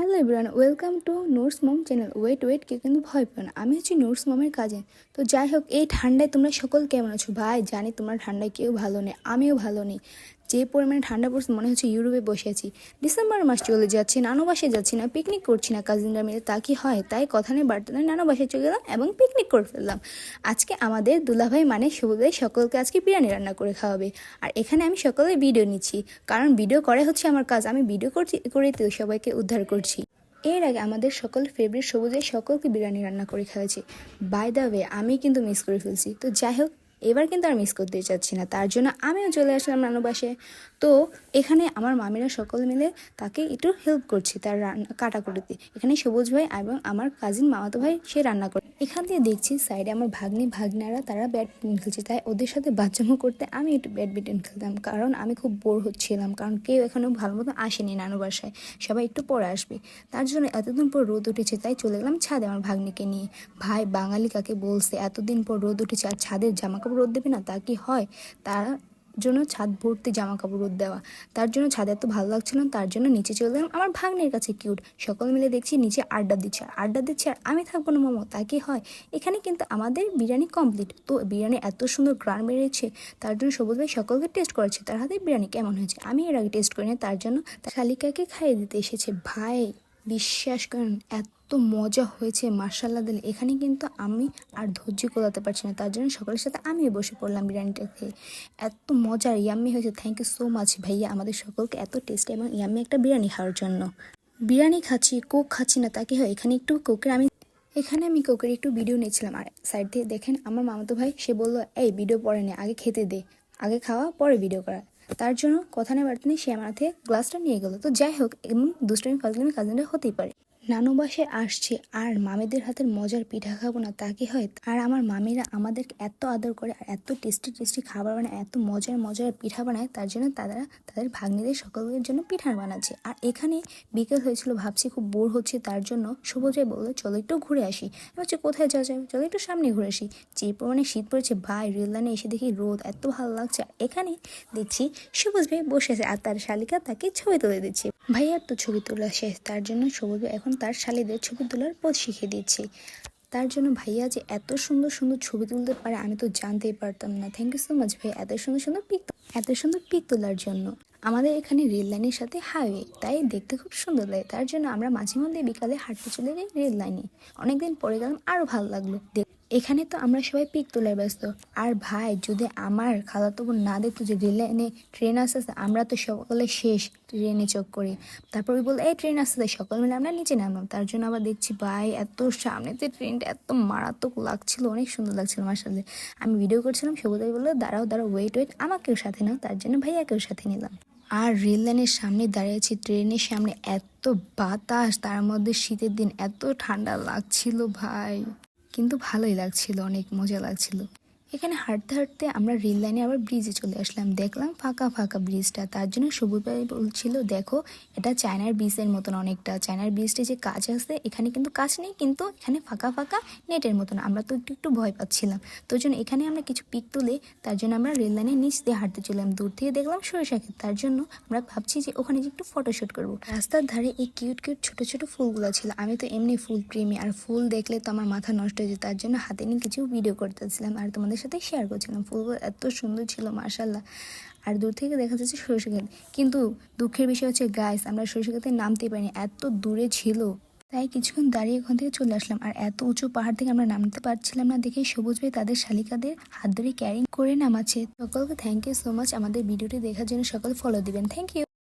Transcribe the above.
Hello everyone, welcome to Notes Mom channel. Wait wait কেউ কিন্তু ভয় পেও না। আমি হচ্ছি নোটস মমের কাজে তো যাই হোক, এই ঠান্ডায় তোমরা সকল কেমন আছো? ভাই, জানি তোমরা ঠান্ডায় কেউ ভালো নেই, আমিও ভালো নেই। যে পরিমাণে ঠান্ডা পড়ছে মনে হচ্ছে ইউরোপে বসে আছি। ডিসেম্বর মাস চলে যাচ্ছি, নানু বাসায় যাচ্ছি না পিকনিক করছি না কাজিনরা মিলে, তা কি হয়? তাই কথা নেই বাড়তে নেই নানু বাসায় চলে গেলাম এবং পিকনিক করে ফেললাম। আজকে আমাদের দুলাভাই মানে সবুজ সকলকে আজকে বিরিয়ানি রান্না করে খাওয়াবে। আর এখানে আমি সকলে ভিডিও নিচ্ছি, কারণ ভিডিও করে হচ্ছে আমার কাজ। আমি ভিডিও করছি করে তো সবাইকে উদ্ধার করছি। এর আগে আমাদের সকল ফেভারিট সবুজের সকলকে বিরিয়ানি রান্না করে খাওয়াছি বাই দ্য ওয়ে আমি কিন্তু মিস করে ফেলছি। তো যাই হোক এবার কিন্তু আর মিস করতে চাচ্ছি না। তার জন্য আমিও চলে আসলাম নানু বাসে তো এখানে আমার মামিরা সকল মিলে তাকে একটু হেল্প করছি তার রান্না কাটাকুটিতে এখানে সবুজ ভাই এবং আমার কাজিন মামাতো ভাই, সে রান্না করে। এখান দিয়ে দেখছি সাইডে আমার ভাগ্নি, ভাগ্নারা তারা ব্যাডমিন্টন খেলছে। তাই ওদের সাথে বাচ্চামো করতে আমি একটু ব্যাডমিন্টন খেলতাম। কারণ আমি খুব বোর হচ্ছিলাম। কারণ কেউ এখনও ভালো মতো আসেনি নানু বাসায়। সবাই একটু পরে আসবে। তার জন্য এতদিন পর রোদ উঠেছে, তাই চলে গেলাম ছাদে আমার ভাগ্নিকে নিয়ে। ভাই বাঙালি কাকে বলছে? এতদিন পর রোদ উঠেছে আর ছাদের জামা কাপড় রোদ দেবে না? তা কি হয়? তার জন্য ছাদ ভর্তি জামা কাপড় রোদ দেওয়া। তার জন্য ছাদ এত ভালো লাগছিল না, তার জন্য নিচে চলে গেলাম আমার ভাগ্নের কাছে কিউট সকল মিলে দেখছি নিচে আড্ডা দিচ্ছে। আর আড্ডা দিচ্ছে আর আমি থাকব না মোমো, তা কি হয়? এখানে কিন্তু আমাদের বিরিয়ানি কমপ্লিট তো বিরিয়ানি এত সুন্দর গ্রান বেরিয়েছে তার জন্য সবুজ ভাই সকলকে টেস্ট করেছে তার হাতে বিরিয়ানি কেমন হয়েছে? আমি এর আগে টেস্ট করিনি, তার জন্য শালিকাকে খাইয়ে দিতে এসেছে। ভাই, বিশ্বাস করেন, এত মজা হয়েছে মার্শাল্লাহ দিলে এখানে কিন্তু আমি আর ধৈর্য কোলাতে পারছি না। তার জন্য সকলের সাথে আমিও বসে পড়লাম বিরিয়ানিটা খেয়ে। এত মজার ইয়াম্মি হয়েছে। থ্যাংক ইউ সো মাচ ভাইয়া, আমাদের সকলকে এত টেস্টি এবং ইয়াম্মি একটা বিরিয়ানি খাওয়ার জন্য। বিরিয়ানি খাচ্ছি কোক খাচ্ছি না, তা কি হয়? এখানে একটু কোকের আমি এখানে আমি কোকের একটু ভিডিও নিয়েছিলাম। আর সাইড থেকে দেখেন আমার মামাতো ভাই, সে বলল, এই ভিডিও পরে নে, আগে খেতে দে। আগে খাওয়া, পরে ভিডিও করা। তার জন্য কথা নেই বাড়তে নেই, সে আমার হাতে গ্লাসটা নিয়ে গেলো। তো যাই হোক, এমন দুষ্টামি ফাজলামি কাজিনরা হতেই পারে। নানু বাসে আসছে আর মামিদের হাতের মজার পিঠা খাব না, তা কি হয়? আর আমার মামিরা আমাদেরকে এত আদর করে আর এত টেস্টি টেস্টি খাবার বানায়, এত মজার মজার পিঠা বানায়, তার জন্য তারা তাদের ভাগ্নিদের সকলের জন্য পিঠা বানাচ্ছে। আর এখানে বিকেল হয়েছিল, ভাবছি খুব বোর হচ্ছে, তার জন্য সবুজাই বলল, চলো একটু ঘুরে আসি। হচ্ছে কোথায় যাওয়া যাবে? চলো একটু সামনে ঘুরে আসি। যে পরিমাণে শীত পড়েছে, ভাই রেল লাইনে এসে দেখি রোদ, এত ভালো লাগছে। আর এখানে দেখছি সবুজ ভাই বসে আছে, আর তার শালিকা তাকে ছবি তুলে দিচ্ছে। ভাইয়ার তো ছবি তোলা শেষ তার জন্য সবুজ ভাই এখন তার শালিদের ছবি তোলার পথ শিখিয়ে দিয়েছি তার জন্য ভাইয়া যে এত সুন্দর সুন্দর ছবি তুলতে পারে, আমি তো জানতেই পারতাম না। থ্যাংক ইউ সো মাচ ভাই এত সুন্দর সুন্দর পিক এত সুন্দর পিক তোলার জন্য। আমাদের এখানে রেল লাইনের সাথে হাইওয়ে তাই দেখতে খুব সুন্দর লাগে। তার জন্য আমরা মাঝে মধ্যে বিকালে হাঁটতে চলে যাই রেল লাইনে। অনেকদিন পরে গেলাম আরও ভালো লাগল। এখানে তো আমরা সবাই পিক তোলার ব্যস্ত। আর ভাই, যদি আমার খালাতো বোন না দেখতো যে রেল ট্রেন আসতে আমরা তো সকলে শেষ ট্রেনে চোখ করি। তারপর ওই বলল, এই ট্রেন আসতে সকল মিলে আমরা নিচে নামলাম। তার জন্য আবার দেখছি, ভাই, এত সামনেতে ট্রেনটা এত মারাত্মক লাগছিল, অনেক সুন্দর লাগছিল আমার সাথে। আমি ভিডিও করছিলাম সবুদাই বলল দাঁড়াও দাঁড়াও ওয়েট ওয়েট আমাকেও সাথে নাও। তার জন্য ভাইয়াকেও সাথে নিলাম। আর রেল লাইনের সামনে দাঁড়িয়েছি ট্রেনের সামনে এত বাতাস, তার মধ্যে শীতের দিন এত ঠান্ডা লাগছিল, ভাই। কিন্তু ভালোই লাগছিল অনেক মজা লাগছিল। এখানে হাঁটতে হাঁটতে আমরা রেল লাইনে আবার ব্রিজে চলে আসলাম। দেখলাম ফাঁকা ফাঁকা ব্রিজটা তার জন্য সবুজ ভাই বলছিল, দেখো, এটা চায়নার ব্রিজের মতন অনেকটা। চায়নার ব্রিজটা যে কাজ আছে, এখানে কিন্তু কাজ নেই, কিন্তু এখানে ফাঁকা ফাঁকা নেটের মতন। আমরা তো একটু একটু ভয় পাচ্ছিলাম। তো জন্য এখানে আমরা কিছু পিক তুলে, তার জন্য আমরা রেল লাইনের নিচ দিয়ে হাঁটতে চললাম। দূর থেকে দেখলাম সরিষা তার জন্য আমরা ভাবছি যে ওখানে যে একটু ফটোশ্যুট করব। রাস্তার ধারে এই কিউট কিউট ছোট ছোট ফুলগুলো ছিল। আমি তো এমনি ফুল প্রেমী, আর ফুল দেখলে তো আমার মাথা নষ্ট হয়ে যেত। তার জন্য হাতে নিয়ে কিছু ভিডিও করতেছিলাম। আর তোমাদের সাথে শেয়ার করছিলাম। ফুলগুলো এত সুন্দর ছিল মার্শাল্লাহ আর দূর থেকে দেখা যাচ্ছে সরিষা ক্ষেত কিন্তু দুঃখের বিষয় হচ্ছে গাইস আমরা সরিষা ক্ষেতে নামতে পারিনি, এত দূরে ছিল। তাই কিছুক্ষণ দাঁড়িয়ে ওখান থেকে চলে আসলাম। আর এত উঁচু পাহাড় থেকে আমরা নামতে পারছিলাম না দেখে সবুজ ভাই তাদের শালিকাদের হাত ধরে ক্যারিং করে নামাচ্ছে। সকলকে থ্যাংক ইউ সো মাচ আমাদের ভিডিওটি দেখার জন্য সকল ফলো দিবেন। Thank you